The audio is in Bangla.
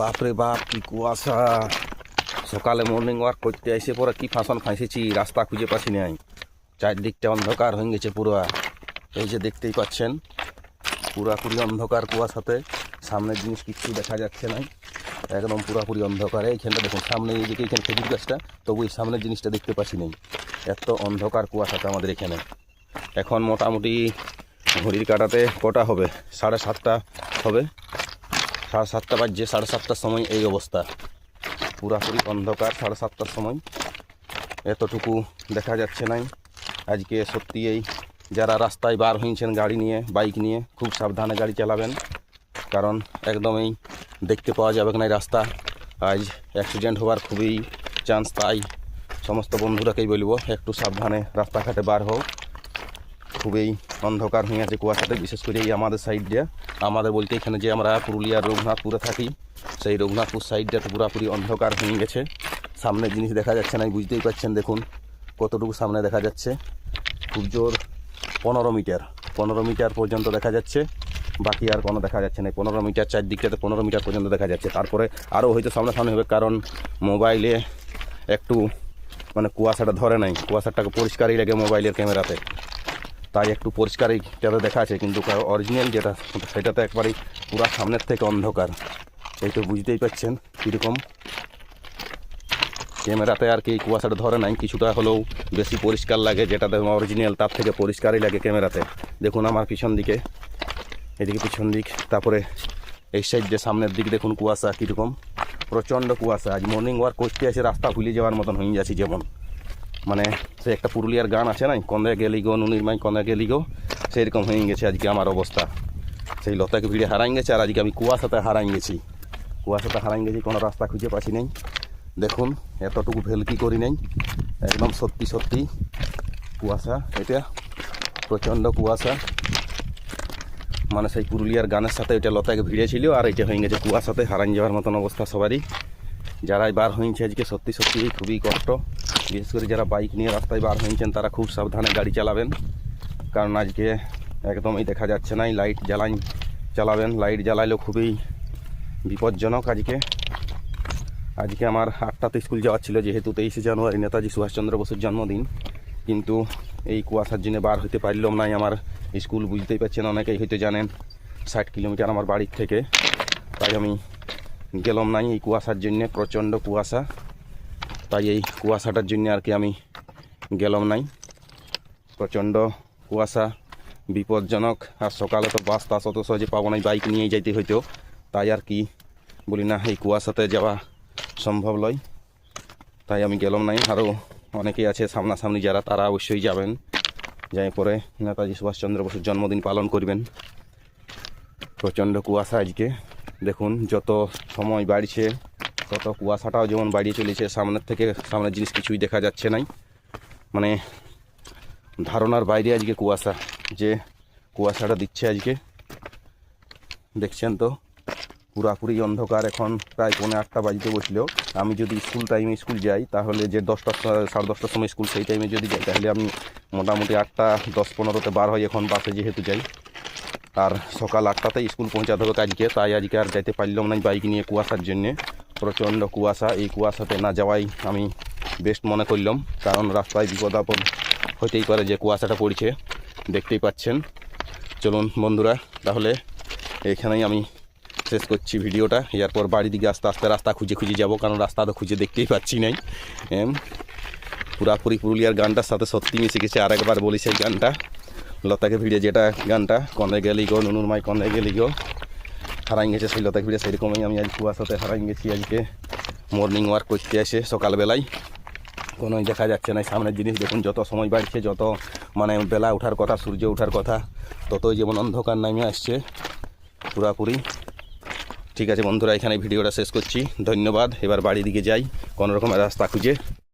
বাপরে বাপ, কি কুয়াশা। সকালে মর্নিং ওয়াক করতে এসে পরে কি ফাঁসন ফাঁসেছি, রাস্তা খুঁজে পাচ্ছি নাই। চারদিকটা অন্ধকার হয়ে গেছে পুরো। এই যে দেখতেই পাচ্ছেন, পুরাপুরি অন্ধকার কুয়াশাতে। সামনের জিনিস কিচ্ছু দেখা যাচ্ছে না একদম পুরাপুরি অন্ধকার। এইখানটা দেখুন, সামনে এই দিকে এখানে খেজুর গাছটা তবু এই সামনের জিনিসটা দেখতে পাচ্ছি নেই। এত অন্ধকার কুয়াশাতে আমাদের এখানে। এখন মোটামুটি ঘড়ির কাটাতে কটা হবে? সাড়ে সাতটা হবে। সাড়ে সাতটা বাজছে, সাড়ে সাতটার সময় এই অবস্থা। পুরাপুরি অন্ধকার, সাড়ে সাতটার সময়। এতটুকু দেখা যাচ্ছে নাই। আজকে সত্যি এই যারা রাস্তায় বার হয়েছেন গাড়ি নিয়ে, বাইক নিয়ে, খুব সাবধানে গাড়ি চালাবেন। কারণ একদমই দেখতে পাওয়া যাবে না রাস্তা। আজ অ্যাক্সিডেন্ট হওয়ার খুবই চান্স তাই সমস্ত বন্ধুরাকেই বলব, একটু সাবধানে রাস্তাঘাটে বার হোক খুবই অন্ধকার হয়ে আছে কুয়াশাতে, বিশেষ করে এই আমাদের সাইড দিয়ে। আমাদের বলতে এখানে যে আমরা পুরুলিয়ার রঘুনাথপুরে থাকি, সেই রঘুনাথপুর সাইডটা তো পুরোপুরি অন্ধকার হয়ে গেছে। সামনের জিনিস দেখা যাচ্ছে না বুঝতেই পারছেন দেখুন কতটুকু সামনে দেখা যাচ্ছে। খুব জোর পনেরো মিটার পনেরো মিটার পর্যন্ত দেখা যাচ্ছে। বাকি আর কোনো দেখা যাচ্ছে না পনেরো মিটার চারদিকটাতে পনেরো মিটার পর্যন্ত দেখা যাচ্ছে। তারপরে আরও হয়তো সামনাসামনি হবে, কারণ মোবাইলে একটু মানে কুয়াশাটা ধরে নাই, কুয়াশাটাকে পরিষ্কারই লাগে মোবাইলের ক্যামেরাতে। তাই একটু পরিষ্কারই যাতে দেখা আছে, কিন্তু অরিজিনাল যেটা, সেটাতে একবারেই পুরা সামনের থেকে অন্ধকার। এই তো বুঝতেই পারছেন কীরকম। ক্যামেরাতে আর কি কুয়াশাটা ধরে নাই, কিছুটা হলেও বেশি পরিষ্কার লাগে যেটাতে অরিজিনাল তার থেকে পরিষ্কারই লাগে ক্যামেরাতে। দেখুন আমার পিছন দিকে, এদিকে পিছন দিক, তারপরে এই সাইড যে সামনের দিক দেখুন কুয়াশা কীরকম। প্রচণ্ড কুয়াশা, আজ মর্নিং ওয়াক করতে এসে রাস্তা ভুলে যাওয়ার মতন হয়ে যাচ্ছি যেমন মানে সে একটা পুরুলিয়ার গান আছে না কন্দে গেলি গো নুনির মাই, কন্দে গেলি গো সেরকম হয়ে গেছে আজকে আমার অবস্থা। সেই লতাকে ভিড়ে হারাই গেছে আর আজকে আমি কুয়াশাতে হারাই গেছি। কুয়াশাতে হারাই গেছি, কোনো রাস্তা খুঁজে পাচ্ছি নেই। দেখুন, এতটুকু ভেলকি করি নেই। একদম সত্যি সত্যি কুয়াশা, এটা প্রচণ্ড কুয়াশা। মানে সেই পুরুলিয়ার গানের সাথে এটা লতাকে ভিড়ে ছিল আর এটা হয়ে গেছে কুয়াশাতে হারাই যাওয়ার মতন অবস্থা সবারই। যারাই বার হয়েছে আজকে সত্যি সত্যি খুবই কষ্ট। বিশেষ করে যারা বাইক নিয়ে রাস্তায় বার হয়েছেন, তারা খুব সাবধানে গাড়ি চালাবেন। কারণ আজকে একদমই দেখা যাচ্ছে না লাইট জ্বালাই, চালাবেন। লাইট জ্বালাইলেও খুবই বিপজ্জনক আজকে। আজকে আমার আটটাতে স্কুল যাওয়ার ছিল, যেহেতু তেইশে জানুয়ারি নেতাজি সুভাষচন্দ্র বসুর জন্মদিন। কিন্তু এই কুয়াশার জন্য বার হতে পারলাম নাই আমার স্কুল, বুঝতেই পারছেন অনেকেই হয়তো জানেন, ষাট কিলোমিটার আমার বাড়ির থেকে। তাই আমি গেলাম নাই এই কুয়াশার জন্যে, প্রচণ্ড কুয়াশা। তাই এই কুয়াশাটার জন্য আর কি আমি গেলাম নাই। প্রচণ্ড কুয়াশা, বিপজ্জনক, আর সকালে তো বাস টাস অত সহজে পাবো না বাইক নিয়েই যাইতে হইতো তাই আর কি বলি না, এই কুয়াশাতে যাওয়া সম্ভব নয় তাই আমি গেলাম নাই। আরও অনেকেই আছে সামনাসামনি, যারা তারা অবশ্যই যাবেন। যাই পরে নেতাজি সুভাষচন্দ্র বসুর জন্মদিন পালন করবেন। প্রচণ্ড কুয়াশা আজকে। দেখুন, যত সময় বাড়ছে তত কুয়াশাটাও যেমন বাড়িয়ে চলেছে, সামনের থেকে সামনের জিনিস কিছুই দেখা যাচ্ছে নাই। মানে ধারণার বাইরে আজকে কুয়াশা, যে কুয়াশাটা দিচ্ছে আজকে। দেখছেন তো, পুরাপুরি অন্ধকার এখন প্রায় পৌনে আটটা বাজিতে বসল। আমি যদি স্কুল টাইমে স্কুল যাই, তাহলে যে দশটা, সাড়ে দশটার সময় স্কুল সেই টাইমে যদি যাই, তাহলে আমি মোটামুটি আটটা, দশ পনেরোতে বার হই এখন বাসে যেহেতু যাই। আর সকাল আটটাতে স্কুল পৌঁছাতে হবে আজকে, তাই আজকে আর যাইতে পারলাম না বাইক নিয়ে কুয়াশার জন্যে। প্রচণ্ড কুয়াশা এই কুয়াশাতে না যাওয়াই আমি বেস্ট মনে করলাম। কারণ রাস্তায় বিপদ আপদ হতেই পারে যে কুয়াশাটা পড়ছে। দেখতেই পাচ্ছেন। চলুন বন্ধুরা তাহলে এখানেই আমি শেষ করছি ভিডিওটা। এরপর বাড়ি দিকে আস্তে আস্তে রাস্তা খুঁজে খুঁজে যাব কারণ রাস্তা তো খুঁজে দেখতেই পাচ্ছি নাই। এম, পুরাপুরি পুরুলিয়ার গানটার সাথে সত্যি মিশে গেছে। আরেকবার বলি সেই গানটা। লতাকে ভিড়ে যেটা গানটা কন্দে গেলি গো নুনুর মাই কন্দে গেলি গো। হারাই গেছে সেই লতাকে ভিড়ে সেরকমই আমি আজ কুয়াশাতে হারাই গেছি আজকে। মর্নিং ওয়াক করতে এসে সকালবেলায়। কোনোই দেখা যাচ্ছে না সামনের জিনিস দেখুন, যত সময় বাড়ছে, যত মানে বেলা ওঠার কথা, সূর্য ওঠার কথা, ততই যেমন অন্ধকার নামে আসছে পুরাপুরি। ঠিক আছে বন্ধুরা, এখানে ভিডিওটা শেষ করছি। ধন্যবাদ, এবার বাড়ি দিকে যাই, কোনো রকমের রাস্তা খুঁজে।